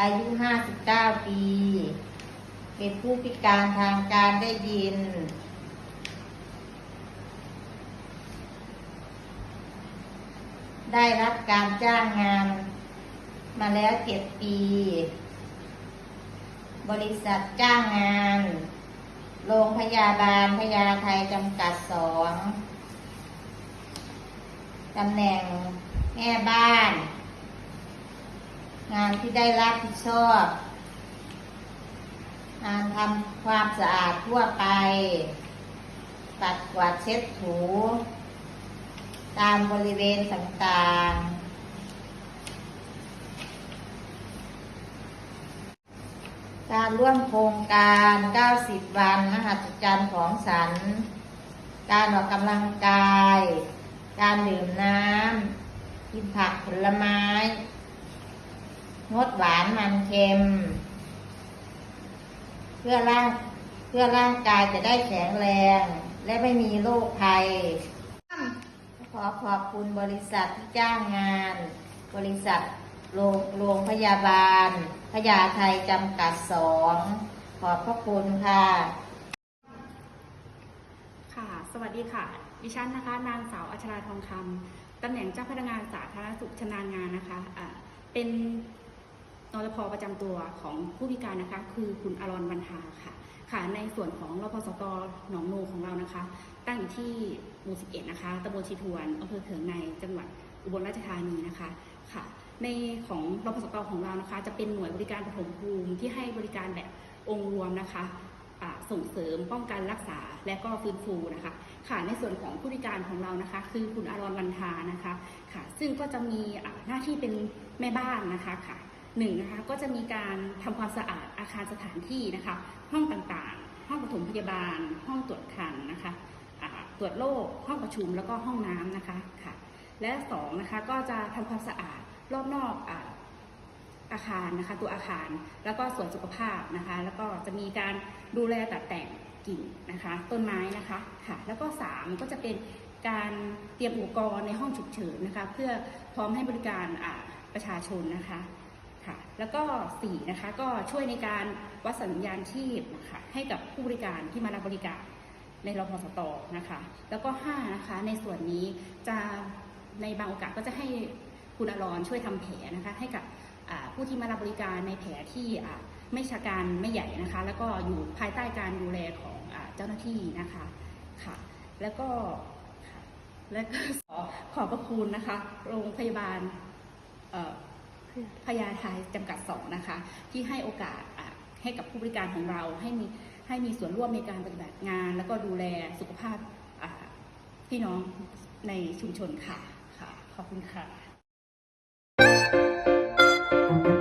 อายุ 59 ปี เป็นผู้พิการทางการได้ยิน ได้รับการจ้างงานมาแล้วเจ็ดปี บริษัทจ้างงาน โรงพยาบาลพยาไทยจำกัดสอง ตำแหน่งแม่บ้าน งานที่ได้รับผิดชอบ งานทำความสะอาดทั่วไป ปัดกวาดเช็ดถู ตามบริเวณต่างๆการร่วมโครงการ 90 วันมหัศจรรย์ของสัน การออกกำลังกาย การดื่มน้ำ กินผักผลไม้ งดหวานมันเค็ม เพื่อร่างเพื่อร่างกายจะได้แข็งแรง และไม่มีโรคภัย ขอขอบคุณบริษัทที่จ้างงาน บริษัทโรงโรงพยาบาล พยาไทยจำกัดสอง ขอบพระคุณค่ะ ค่ะ สวัสดีค่ะ ดิฉันนะคะ นางสาวอัชราทองคำตำแหน่งเจ้าพนักงานสาธารณสุขชำนาญงานนะคะอ่าเป็น นรพประจำตัวของผู้พิการนะคะ คือคุณอรอนบรรทาค่ะ ค่ะในส่วนของรพสตหนองโนของเรานะคะ ตั้งอยู่ที่หมู่ 11 นะคะตำบลชีทวนอำเภอเขืองในจังหวัดอุบลราชธานีนะคะค่ะ ในของรพสตของเรานะคะ จะเป็นหน่วยบริการปฐมภูมิที่ให้บริการแบบองค์รวมนะคะอ่าส่งเสริมป้องกันรักษาและก็ฟื้นฟูนะคะค่ะในส่วนของผู้บริการของเรานะคะ คือคุณอารอนวันทานะคะค่ะ ซึ่งก็จะมีอ่าหน้าที่เป็นแม่บ้านนะคะค่ะ หนึ่งนะคะก็จะมีการทำความสะอาดอาคารสถานที่นะคะ ห้องต่างๆ ห้องปฐมพยาบาล ห้องตรวจคันนะคะตรวจโรคห้องประชุมแล้วก็ห้องน้ำนะคะค่ะ และสองนะคะก็จะทำความสะอาดรอบนอกอาอาคารนะคะ ตัวอาคารแล้วก็สวนสุขภาพนะคะ แล้วก็จะมีการดูแลตัดแต่งกิ่งนะคะ ต้นไม้นะคะค่ะ แล้วก็สามก็จะเป็นการเตรียมอุปกรณ์ในห้องฉุกเฉินนะคะ เพื่อพร้อมให้บริการประชาชนนะคะ ค่ะ แล้วก็สี่นะคะ ก็ช่วยในการวัดสัญญาณชีพนะคะให้กับผู้บริการที่มารับบริการในรพสตนะคะ แล้วก็ห้านะคะ ในส่วนนี้จะในบางโอกาสก็จะให้คุณอรอนช่วยทำแผลนะคะ ให้กับผู้ที่มารับบริการในแผลที่ไม่ชาการไม่ใหญ่นะคะ แล้วก็อยู่ภายใต้การดูแลของอเจ้าหน้าที่นะคะค่ะ แล้วก็แล้วก็ขอขอบพระคุณนะคะ โรงพยาบาล พยาไทจำกัดสองนะคะที่ให้โอกาสให้กับผู้บริการของเราให้มีให้มีส่วนร่วมในการปฏิบัติงาน แล้วก็ดูแลสุขภาพพี่น้องในชุมชนค่ะค่ะขอบคุณค่ะ